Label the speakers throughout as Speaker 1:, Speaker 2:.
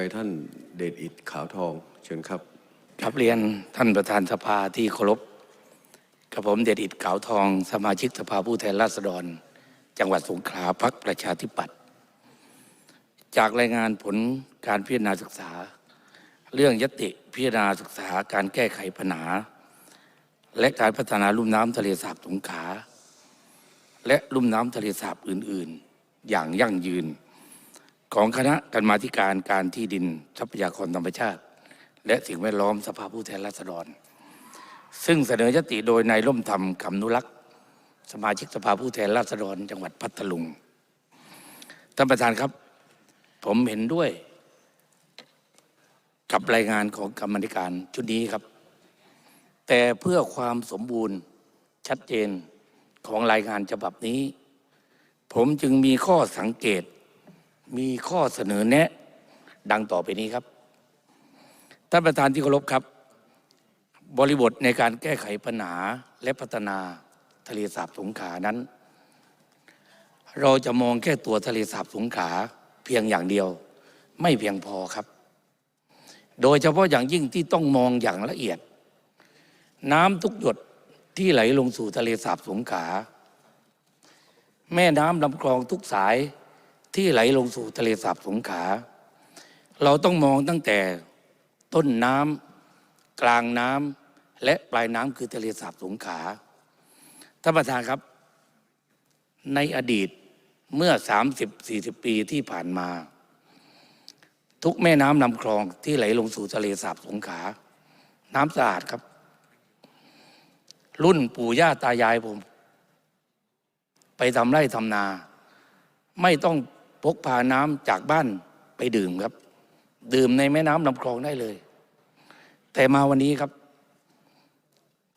Speaker 1: ไปท่านเดชอิดขาวทองเชิญครับ
Speaker 2: ครับเรียนท่านประธานสภาที่เคารพกับผมเดชอิดขาวทอง สมาชิกสภาผู้แทนราษฎร จังหวัดสงขลาพักประชาธิปัตย์จากรายงานผลการพิจารณาศึกษา เรื่องยติพิจารณาศึกษาการแก้ไขปัญหา และการพัฒนาลุ่มน้ำทะเลสาบสงขลาและลุ่มน้ำทะเลสาบอื่น ๆ อย่างยั่งยืน ของคณะกรรมาธิการการที่ดินทรัพยากรธรรมชาติ และสิ่งแวดล้อมสภาผู้แทนราษฎร ซึ่งเสนอยติโดยนายร่มธรรมคำนุรักษ์สมาชิกสภาผู้แทนราษฎร จังหวัดพัทลุงท่านประธานครับ ผมเห็นด้วย กับรายงานของกรรมธิการชุดนี้ครับ แต่เพื่อความสมบูรณ์ชัดเจนของรายงานฉบับนี้ ผมจึงมีข้อสังเกต มีข้อเสนอแนะ ดังต่อไปนี้ครับ ท่านประธานที่เคารพครับ บริบทในการแก้ไขปัญหาและพัฒนาทะเลสาบสงขานั้น เราจะมองแค่ตัวทะเลสาบสงขาเพียงอย่างเดียว ไม่เพียงพอครับ โดยเฉพาะอย่างยิ่งที่ต้องมองอย่างละเอียด น้ำทุกหยดที่ไหลลงสู่ทะเลสาบสงขา แม่น้ำลำคลองทุกสาย ที่ไหลลงสู่ทะเลสาบสงขา เราต้องมองตั้งแต่ต้นน้ำกลางน้ำและปลายน้ำคือทะเลสาบสงขาท่านประธานครับ ในอดีตเมื่อ 30-40 ปีที่ผ่านมา ทุกแม่น้ำลำคลองที่ไหลลงสู่ทะเลสาบสงขา น้ำสะอาดครับ รุ่นปู่ย่าตายายผม ไปทำไร่ทำนา ไม่ต้อง พกพาน้ำจากบ้านไปดื่มครับ ดื่มในแม่น้ำลำคลองได้เลย แต่มาวันนี้ครับ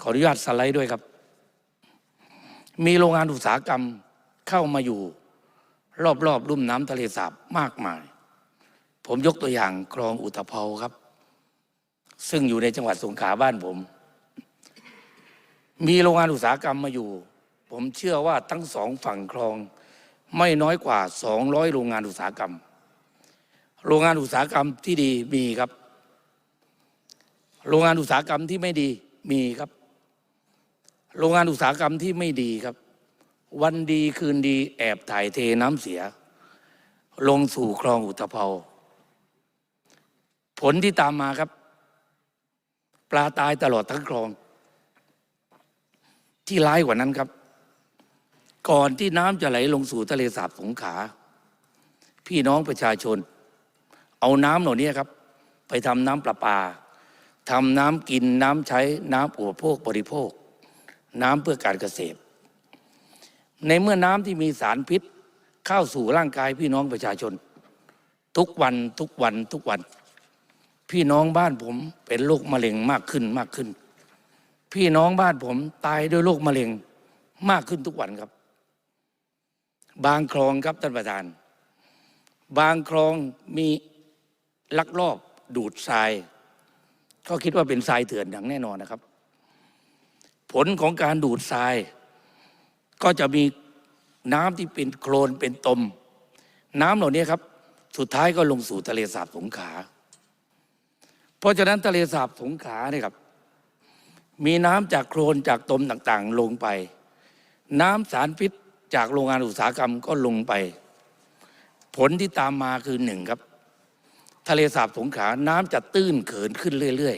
Speaker 2: ขออนุญาตสไลด์ด้วยครับ มีโรงงานอุตสาหกรรมเข้ามาอยู่ รอบๆลุ่มน้ำทะเลสาบมากมาย ผมยกตัวอย่างคลองอุตภเปาครับ ซึ่งอยู่ในจังหวัดสงขลาบ้านผม มีโรงงานอุตสาหกรรมมาอยู่ ผมเชื่อว่าทั้งสองฝั่งคลอง ไม่น้อยกว่า 200 โรงงานอุตสาหกรรม โรงงานอุตสาหกรรมที่ดีมีครับ โรงงานอุตสาหกรรมที่ไม่ดีมีครับ โรงงานอุตสาหกรรมที่ไม่ดีครับ วันดีคืนดีแอบถ่ายเทน้ำเสีย ลงสู่คลองอุตภเปาผลที่ตามมาครับ ปลาตายตลอดทั้งคลอง ที่ร้ายกว่านั้นครับ ก่อนที่น้ำจะไหลลงสู่ทะเลสาบสงขา พี่น้องประชาชน เอาน้ำเหล่านี้ครับ ไปทำน้ำประปาทำน้ำกินน้ำใช้น้ำอุปโภคบริโภค น้ำเพื่อการเกษตร ในเมื่อน้ำที่มีสารพิษเข้าสู่ร่างกายพี่น้องประชาชน ทุกวันทุกวันทุกวัน พี่น้องบ้านผมเป็นโรคมะเร็งมากขึ้นมากขึ้น พี่น้องบ้านผมตายด้วยโรคมะเร็งมากขึ้นทุกวันครับ บางคลองครับท่านประธาน บางคลองมีลักลอบดูดทรายก็คิดว่าเป็นทรายเถื่อนอย่างแน่นอนนะครับ ผลของการดูดทราย ก็จะมีน้ำที่เป็นโคลนเป็นตม น้ำเหล่านี้ครับ สุดท้ายก็ลงสู่ทะเลสาบสงขลาเพราะฉะนั้นทะเลสาบสงขลาเนี่ยครับ มีน้ำจากโคลนจากตมต่างๆ ลงไป น้ำสารพิษ จากโรงงานอุตสาหกรรมก็ลงไป ผลที่ตามมาคือหนึ่งครับ ทะเลสาบสงขลาน้ำจะตื้นเขินขึ้นเรื่อย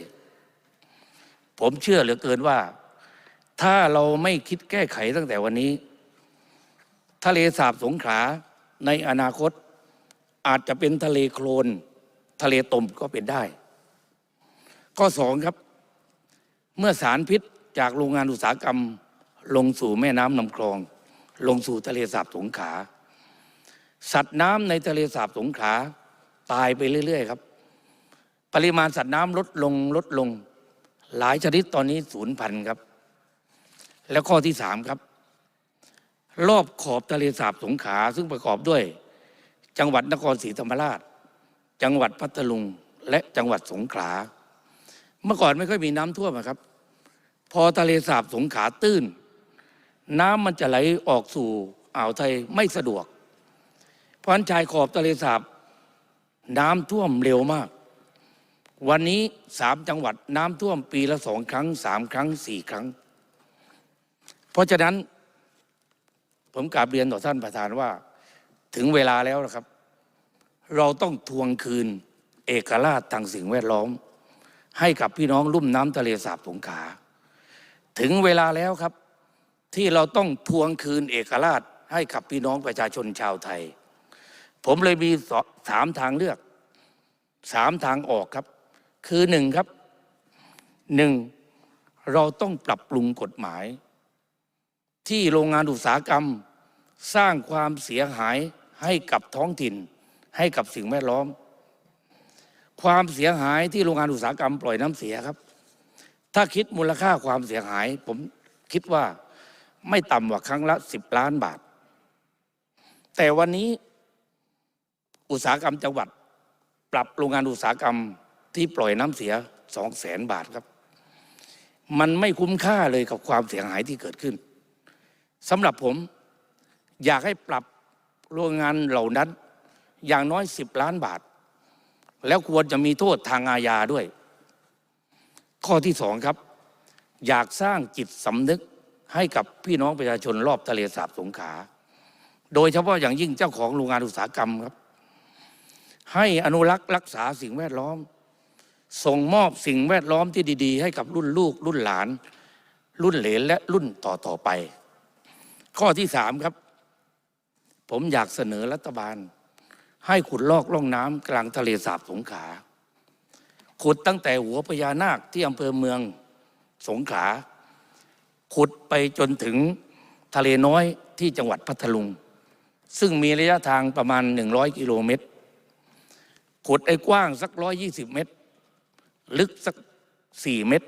Speaker 2: ๆ ผมเชื่อเหลือเกินว่า ถ้าเราไม่คิดแก้ไขตั้งแต่วันนี้ ทะเลสาบสงขลาในอนาคตอาจจะเป็นทะเลโคลน ทะเลตมก็เป็นได้ ข้อสองครับ เมื่อสารพิษจากโรงงานอุตสาหกรรมลงสู่แม่น้ำลำคลอง ลงสู่ทะเลสาบสงขลาสัตว์น้ำในทะเลสาบสงขลาตายไปเรื่อย ๆ ครับ ปริมาณสัตว์น้ำลดลงลดลง หลายชนิดตอนนี้สูญพันครับ แล้วข้อที่สามครับ รอบขอบทะเลสาบสงขลาซึ่งประกอบด้วย จังหวัดนครศรีธรรมราช จังหวัดพัทลุงและจังหวัดสงขลาเมื่อก่อนไม่ค่อยมีน้ำท่วมครับ พอทะเลสาบสงขลาตื้น น้ำมันจะไหลออกสู่อ่าวไทยไม่สะดวก เพราะฉะนั้นชายขอบทะเลสาบน้ำท่วมเร็วมาก วันนี้สามจังหวัดน้ำท่วมปีละสองครั้งสามครั้งสี่ครั้ง เพราะฉะนั้นผมกราบเรียนต่อท่านประธานว่า ถึงเวลาแล้วนะครับ เราต้องทวงคืนเอกราชทางสิ่งแวดล้อม ให้กับพี่น้องลุ่มน้ำทะเลสาบสงขลาถึงเวลาแล้วครับ ที่เราต้องทวงคืนเอกราชให้กับพี่น้องประชาชนชาวไทย ผมเลยมีสสามทางเลือกสามทางออกครับ คือหนึ่งครับหนึ่งเราต้องปรับปรุงกฎหมาย ที่โรงงานอุตสาหกรรม สร้างความเสียหายให้กับท้องถิ่น ให้กับสิ่งแวดล้อม ความเสียหายที่โรงงานอุตสาหกรรมปล่อยน้ำเสียครับ ถ้าคิดมูลค่าความเสียหาย ผมคิดว่า ไม่ต่ำกว่าครั้งละสิบล้านบาท แต่วันนี้อุตสาหกรรมจังหวัด ปรับโรงงานอุตสาหกรรมที่ปล่อยน้ำเสียสองแสนบาทครับ มันไม่คุ้มค่าเลยกับความเสียหายที่เกิดขึ้นสำหรับผมอยากให้ปรับโรงงานเหล่านั้น อย่างน้อยสิบล้านบาท แล้วควรจะมีโทษทางอาญาด้วย ข้อที่สองครับ อยากสร้างจิตสำนึก ให้กับพี่น้องประชาชนรอบทะเลสาบสงขลาโดยเฉพาะอย่างยิ่งเจ้าของโรงงานอุตสาหกรรมครับ ให้อนุรักษ์รักษาสิ่งแวดล้อม ส่งมอบสิ่งแวดล้อมที่ดี ๆ ให้กับรุ่นลูก รุ่นหลาน รุ่นเหลนและรุ่นต่อต่อไป ข้อที่สามครับ ผมอยากเสนอรัฐบาล ให้ขุดลอกล่องน้ำกลางทะเลสาบสงขลาขุดตั้งแต่หัวพญานาคที่อำเภอเมืองสงขลา ขุดไปจนถึงทะเลน้อยที่จังหวัดพัทลุง ซึ่งมีระยะทางประมาณ 100 กิโลเมตร ขุดไอ้กว้างสัก 120 เมตร ลึกสัก 4 เมตร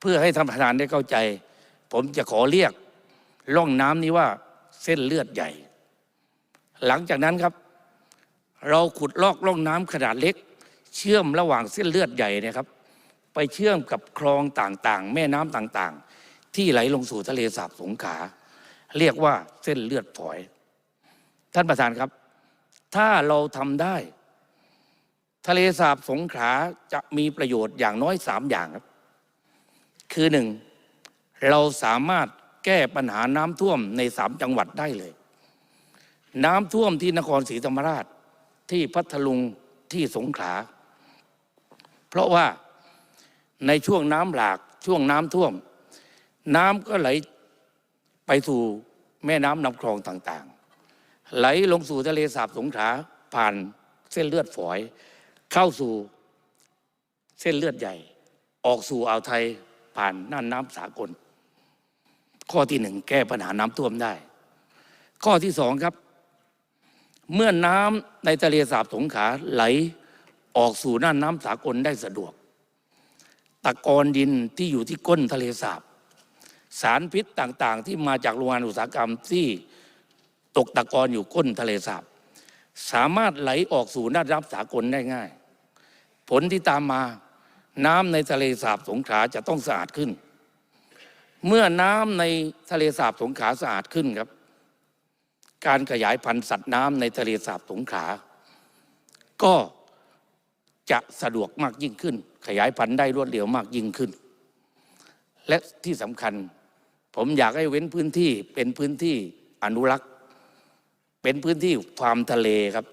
Speaker 2: เพื่อให้ท่านประธานได้เข้าใจ ผมจะขอเรียกร่องน้ำนี้ว่าเส้นเลือดใหญ่ หลังจากนั้นครับ เราขุดลอกร่องน้ำขนาดเล็ก เชื่อมระหว่างเส้นเลือดใหญ่เนะครับ ไปเชื่อมกับคลองต่างๆ แม่น้ำต่างๆ ที่ไหลลงสู่ทะเลสาบสงขาเรียกว่าเส้นเลือดฝอย ท่านประธานครับ ถ้าเราทำได้ ทะเลสาบสงขาจะมีประโยชน์อย่างน้อยสามอย่างครับ คือหนึ่งเราสามารถแก้ปัญหาน้ำท่วมในสามจังหวัดได้เลย น้ำท่วมที่นครศรีธรรมราชที่พัทลุงที่สงขลาเพราะว่าในช่วงน้ำหลากช่วงน้ำท่วม น้ำก็ไหลไปสู่แม่น้ำลำคลองต่างๆ ไหลลงสู่ทะเลสาบสงขลาผ่านเส้นเลือดฝอย เข้าสู่เส้นเลือดใหญ่ ออกสู่อ่าวไทยผ่านน่านน้ำสากล ข้อที่หนึ่งแก้ปัญหาน้ำท่วมได้ ข้อที่สองครับ เมื่อน้ำในทะเลสาบสงขลาไหลออกสู่น่านน้ำสากลได้สะดวก ตะกอนดินที่อยู่ที่ก้นทะเลสาบ สารพิษต่างๆ ที่มาจากโรงงานอุตสาหกรรมที่ตกตะกอนอยู่ก้นทะเลสาบสามารถไหลออกสู่น่านน้ำสากลได้ง่าย ผลที่ตามมาน้ำในทะเลสาบสงขลาจะต้องสะอาดขึ้น เมื่อน้ำในทะเลสาบสงขลาสะอาดขึ้นครับ การขยายพันธุ์สัตว์น้ำในทะเลสาบสงขลาก็จะสะดวกมากยิ่งขึ้น ขยายพันธุ์ได้รวดเร็วมากยิ่งขึ้น และที่สำคัญ ผมอยากให้เว้นพื้นที่เป็นพื้นที่อนุรักษ์ เป็นพื้นที่ความทะเลครับ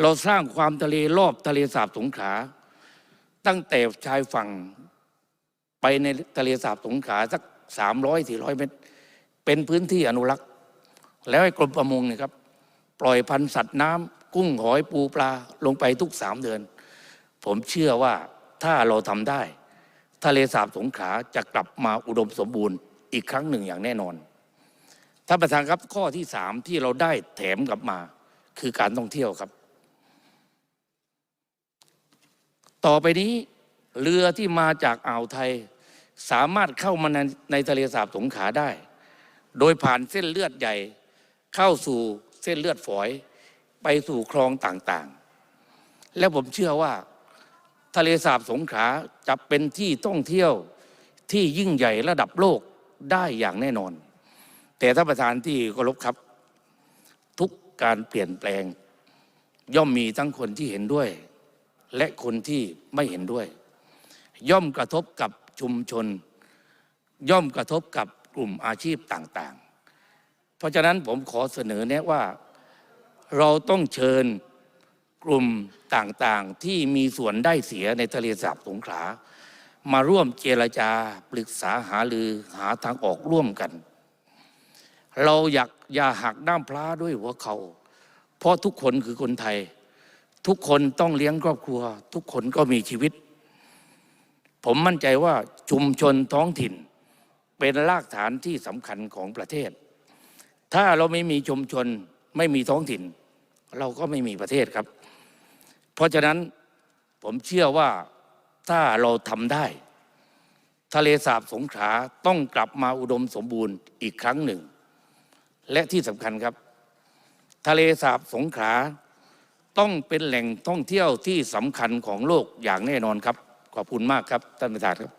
Speaker 2: เราสร้างความทะเลรอบทะเลสาบสงขลาตั้งแต่ชายฝั่งไปในทะเลสาบสงขลาสักสามร้อยสี่ร้อยเมตร เป็นพื้นที่อนุรักษ์ แล้วให้กรมประมงเนี่ยครับ ปล่อยพันธุ์สัตว์น้ำกุ้งหอยปูปลาลงไปทุกสามเดือน ผมเชื่อว่าถ้าเราทำได้ ทะเลสาบสงขลาจะกลับมาอุดมสมบูรณ์ อีกครั้งหนึ่งอย่างแน่นอนท่านประธานครับข้อที่สามที่เราได้แถมกลับมาคือการท่องเที่ยวครับ ต่อไปนี้เรือที่มาจากอ่าวไทย สามารถเข้ามาในในทะเลสาบสงขาได้ โดยผ่านเส้นเลือดใหญ่ เข้าสู่เส้นเลือดฝอย ไปสู่คลองต่างๆ และผมเชื่อว่า ทะเลสาบสงขาจะเป็นที่ท่องเที่ยวที่ยิ่งใหญ่ระดับโลก ได้อย่างแน่นอน แต่ท่านประธานที่เคารพครับ ทุกการเปลี่ยนแปลง ย่อมมีทั้งคนที่เห็นด้วย และคนที่ไม่เห็นด้วย ย่อมกระทบกับชุมชน ย่อมกระทบกับกลุ่มอาชีพต่างๆ เพราะฉะนั้นผมขอเสนอแนะว่า เราต้องเชิญกลุ่มต่างๆที่มีส่วนได้เสียในทะเลสาบสงขลา มาร่วมเจรจาปรึกษาหารือหาทางออกร่วมกัน เราอยากอย่าหักด้ามพลาด้วยหัวเขา เพราะทุกคนคือคนไทย ทุกคนต้องเลี้ยงครอบครัว ทุกคนก็มีชีวิต ผมมั่นใจว่าชุมชนท้องถิ่น เป็นรากฐานที่สำคัญของประเทศ ถ้าเราไม่มีชุมชนไม่มีท้องถิ่น เราก็ไม่มีประเทศครับ เพราะฉะนั้นผมเชื่อว่า ถ้าเราทำได้ ทะเลสาบสงขลาต้องกลับมาอุดมสมบูรณ์อีกครั้งหนึ่ง และที่สำคัญครับ ทะเลสาบสงขลาต้องเป็นแหล่งท่องเที่ยวที่สำคัญของโลกอย่างแน่นอนครับ ขอบคุณมากครับท่านประธานครับ